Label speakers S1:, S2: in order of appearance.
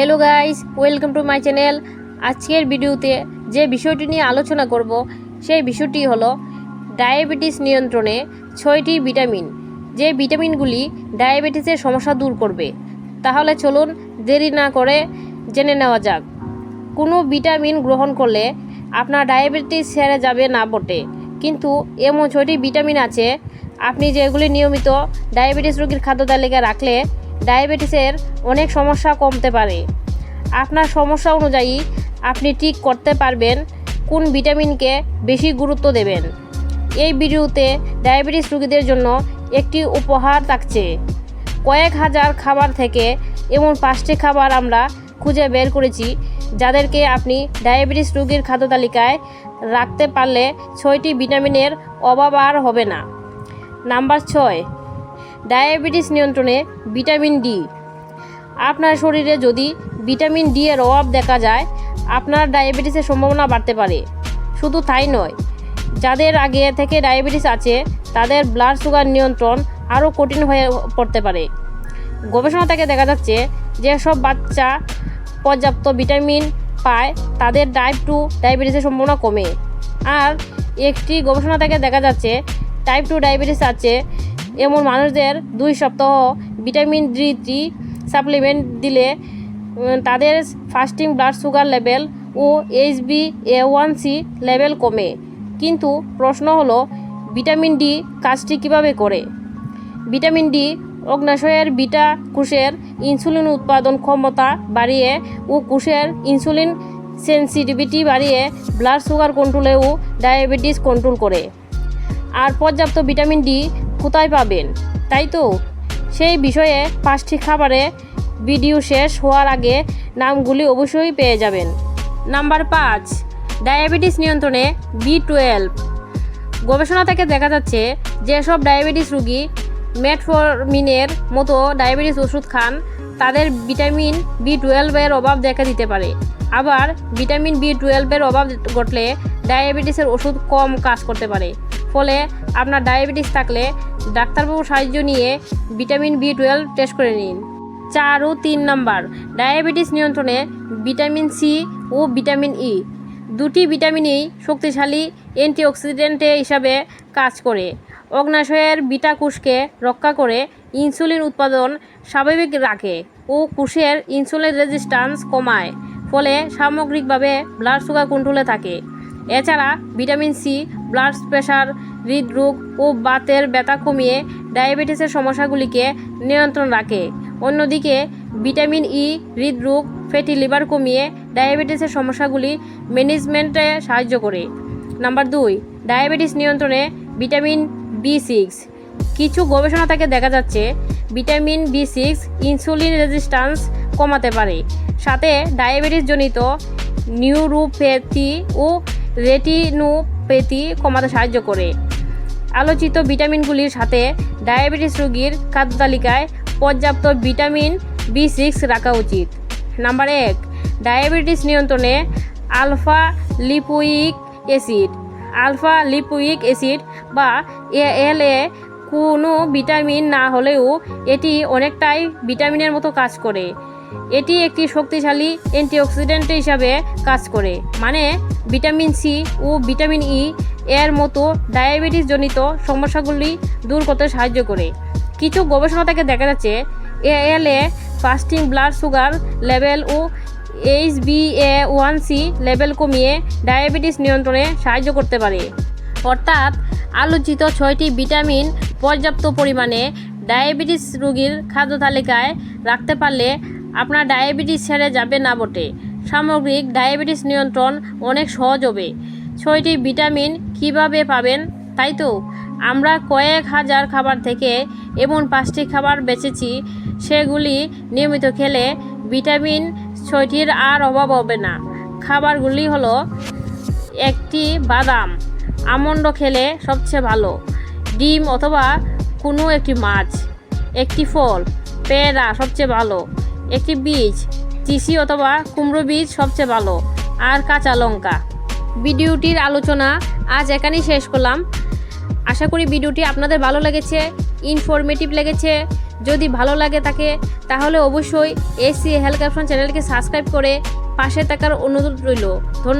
S1: Hello guys welcome to my channel আজকের ভিডিওতে যে বিষয়টি নিয়ে আলোচনা করব, সেই বিষয়টি হলো ডায়াবেটিস নিয়ন্ত্রণে ছয়টি ভিটামিন। যে ভিটামিনগুলি ডায়াবেটিসের সমস্যা দূর করবে, তাহলে চলুন দেরি না করে জেনে নেওয়া যাক। কোনো ভিটামিন গ্রহণ করলে আপনার ডায়াবেটিস সেরে যাবে না বটে, কিন্তু এমন ছয়টি ভিটামিন আছে, আপনি যেগুলি নিয়মিত ডায়াবেটিস রোগীর খাদ্য তালিকা রাখলে ডায়াবেটিসের অনেক সমস্যা কমতে পারে। আপনার সমস্যা অনুযায়ী আপনি ঠিক করতে পারবেন কোন ভিটামিনকে বেশি গুরুত্ব দেবেন। এই ভিডিওতে ডায়াবেটিস রোগীদের জন্য একটি উপহার থাকছে। কয়েক হাজার খাবার থেকে এমন পাঁচটি খাবার আমরা খুঁজে বের করেছি, যাদেরকে আপনি ডায়াবেটিস রোগীর খাদ্য তালিকায় রাখতে পারলে ছয়টি ভিটামিনের অভাব আর হবে না। নাম্বার ছয় ডায়াবেটিস নিয়ন্ত্রণে ভিটামিন ডি। আপনার শরীরে যদি ভিটামিন ডি এর অভাব দেখা যায়, আপনার ডায়াবেটিসের সম্ভাবনা বাড়তে পারে। শুধু তাই নয়, যাদের আগে থেকে ডায়াবেটিস আছে, তাদের ব্লাড সুগার নিয়ন্ত্রণ আরও কঠিন হয়ে পড়তে পারে। গবেষণা থেকে দেখা যাচ্ছে যেসব বাচ্চা পর্যাপ্ত ভিটামিন পায়, তাদের টাইপ টু ডায়াবেটিসের সম্ভাবনা কমে। আর একটি গবেষণা থেকে দেখা যাচ্ছে টাইপ টু ডায়াবেটিস আছে এমন মানুষদের দুই সপ্তাহ ভিটামিন ডি থ্রি সাপ্লিমেন্ট দিলে তাদের fasting blood sugar level O HB A one C level কমে। কিন্তু প্রশ্ন হলো, ভিটামিন ডি কাজটি কীভাবে করে? ভিটামিন ডি অগ্নাশয়ের বিটা কোষের ইনসুলিন উৎপাদন ক্ষমতা বাড়িয়ে ও কোষের ইনসুলিন সেন্সিটিভিটি বাড়িয়ে ব্লাড সুগার কন্ট্রোলেও ডায়াবেটিস কন্ট্রোল করে। আর পর্যাপ্ত ভিটামিন ডি কোথায় পাবেন? তাই তো? সেই বিষয়ে পাঁচটি খাবারে ভিডিও শেষ হওয়ার আগে নামগুলি অবশ্যই পেয়ে যাবেন। নাম্বার পাঁচ, ডায়াবেটিস নিয়ন্ত্রণে বি টুয়েলভ। গবেষণা থেকে দেখা যাচ্ছে, যেসব ডায়াবেটিস রোগী মেটফরমিনের মতো ডায়াবেটিস ওষুধ খান, তাদের ভিটামিন বি টুয়েলভের অভাব দেখা দিতে পারে। আবার ভিটামিন বি টুয়েলভের অভাব ঘটলে ডায়াবেটিসের ওষুধ কম কাজ করতে পারে। ফলে আপনার ডায়াবেটিস থাকলে ডাক্তারবাবুর সাহায্য নিয়ে ভিটামিন বি টুয়েলভ টেস্ট করে নিন। চার ও তিন নম্বর, ডায়াবেটিস নিয়ন্ত্রণে ভিটামিন সি ও ভিটামিন ই। দুটি ভিটামিনই শক্তিশালী অ্যান্টিঅক্সিডেন্ট হিসাবে কাজ করে। অগ্নাশয়ের বিটা কোষকে রক্ষা করে ইনসুলিন উৎপাদন স্বাভাবিক রাখে ও কোষের ইনসুলিন রেজিস্ট্যান্স কমায়। ফলে সামগ্রিকভাবে ব্লাড সুগার কন্ট্রোলে থাকে। এছাড়া ভিটামিন সি ব্লাড প্রেশার হৃদরোগ ও বাতের ব্যথা কমিয়ে ডায়াবেটিসের সমস্যাগুলিকে নিয়ন্ত্রণ রাখে। অন্যদিকে ভিটামিন ই, হৃদরোগ, ফ্যাটি, লিভার কমিয়ে ডায়াবেটিসের সমস্যাগুলি ম্যানেজমেন্টে সাহায্য করে। নাম্বার দুই, ডায়াবেটিস নিয়ন্ত্রণে ভিটামিন বি সিক্স। কিছু গবেষণা থেকে দেখা যাচ্ছে, vitamin B six insulin resistance কমাতে পারে। সাথে ডায়াবেটিসজনিত নিউরোপ্যাথি ও রেটিনোপ্যাথি কমাতে সাহায্য করে। আলোচিত ভিটামিনগুলির সাথে ডায়াবেটিস রোগীর খাদ্য তালিকায় পর্যাপ্ত ভিটামিন বি সিক্স রাখা উচিত। নাম্বার এক, ডায়াবেটিস নিয়ন্ত্রণে alpha lipoic acid. Alpha lipoic acid বা এল এ কোনো ভিটামিন না হলেও এটি অনেকটাই ভিটামিনের মতো কাজ করে। এটি একটি শক্তিশালী অ্যান্টিঅক্সিডেন্ট হিসাবে কাজ করে মানে ভিটামিন সি ও ভিটামিন ই এর মতো ডায়াবেটিস জনিত সমস্যাগুলি দূর করতে সাহায্য করে। কিছু গবেষণা থেকে দেখা যাচ্ছে L A fasting blood sugar level O H B A one C level কমিয়ে ডায়াবেটিস নিয়ন্ত্রণে সাহায্য করতে পারে। অর্থাৎ, আলোচিত ছয়টি ভিটামিন পর্যাপ্ত পরিমাণে ডায়াবেটিস রোগীর খাদ্য তালিকায় রাখতে পারলে আপনার ডায়াবেটিস ছেড়ে যাবে না বটে। সামগ্রিক ডায়াবেটিস নিয়ন্ত্রণ অনেক সহজ হবে। ছয়টি ভিটামিন কীভাবে পাবেন? তাই তো? আমরা কয়েক হাজার খাবার থেকে এমন পাঁচটি খাবার বেছেছি, সেগুলি নিয়মিত খেলে ভিটামিন ছয়টির আর অভাব হবে না। খাবারগুলি হলো একটি বাদাম, আমন্ড খেলে সবচেয়ে ভালো, ডিম অথবা কোনো একটি মাছ, একটি ফল, পেয়ারা সবচেয়ে ভালো একটি বীজ চিসি অথবা কুমড়ো বীজ সবচেয়ে ভালো, আর কাঁচা লঙ্কা। ভিডিওটির আলোচনা আজ এখানেই শেষ করলাম। আশা করি ভিডিওটি আপনাদের ভালো লেগেছে ইনফরমেটিভ লেগেছে। যদি ভালো লাগে তাকে, তাহলে অবশ্যই এসি হেলথ চ্যানেলকে সাবস্ক্রাইব করে পাশে থাকার অনুরোধ রইল। ধন্যবাদ।